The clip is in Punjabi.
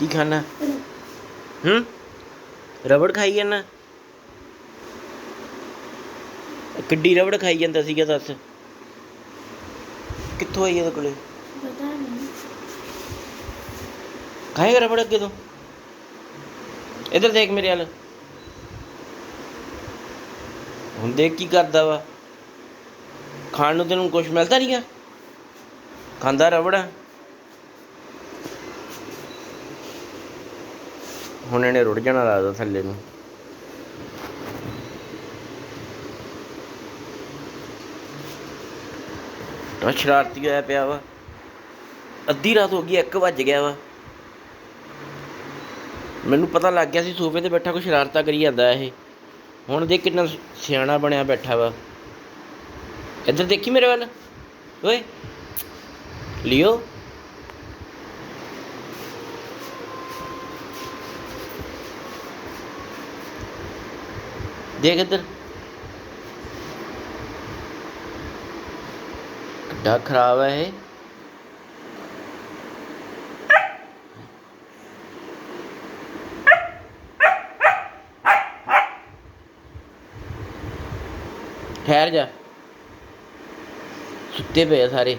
ਕੀ ਖਾਣਾ? ਹੂੰ? ਰਬੜ ਖਾਈ ਜਾਂਦਾ? ਕਿੱਡੀ ਰਬੜ ਖਾਈ ਜਾਂਦਾ ਸੀਗਾ ਦੱਸ। ਕਿੱਥੋਂ ਆਈ ਇਹਦੇ ਕੋਲੇ? ਪਤਾ ਨਹੀਂ। ਖਾਏਗਾ ਰਬੜ ਅੱਗੇ ਤੋਂ? ਇੱਧਰ ਦੇਖ ਮੇਰੇ ਵੱਲ। ਹੁਣ ਦੇਖ ਕੀ ਕਰਦਾ ਵਾ। ਖਾਣ ਨੂੰ ਤੈਨੂੰ ਕੁਝ ਮਿਲਦਾ ਨਹੀਂਗਾ ਖਾਂਦਾ ਰਬੜ। ਹੁਣ ਇਹਨੇ ਰੁੜ ਜਾਣਾ ਲੱਗਦਾ ਥੱਲੇ ਨੂੰ। ਤਾਂ ਸ਼ਰਾਰਤੀ ਹੋਇਆ ਪਿਆ ਵਾ। ਅੱਧੀ ਰਾਤ ਹੋ ਗਈ 1 ਵੱਜ ਗਿਆ ਵਾ। ਮੈਨੂੰ ਪਤਾ ਲੱਗ ਗਿਆ ਸੀ ਸੋਫੇ ਤੇ ਬੈਠਾ ਕੋਈ ਸ਼ਰਾਰਤਾ ਕਰੀ ਜਾਂਦਾ ਇਹ। ਹੁਣ ਦੇਖ ਕਿੰਨਾ ਸਿਆਣਾ ਬਣਿਆ ਬੈਠਾ ਵਾ। ਇੱਧਰ ਦੇਖੀ ਮੇਰੇ ਵੱਲ? ਓਏ, ਲਿਓ। ਦੇਖ ਇੱਧਰ ਕਿੱਡਾ ਖਰਾਬ ਹੈ ਇਹ ਠਹਿਰ ਜਾ ਸੁੱਤੇ ਪਏ ਆ ਸਾਰੇ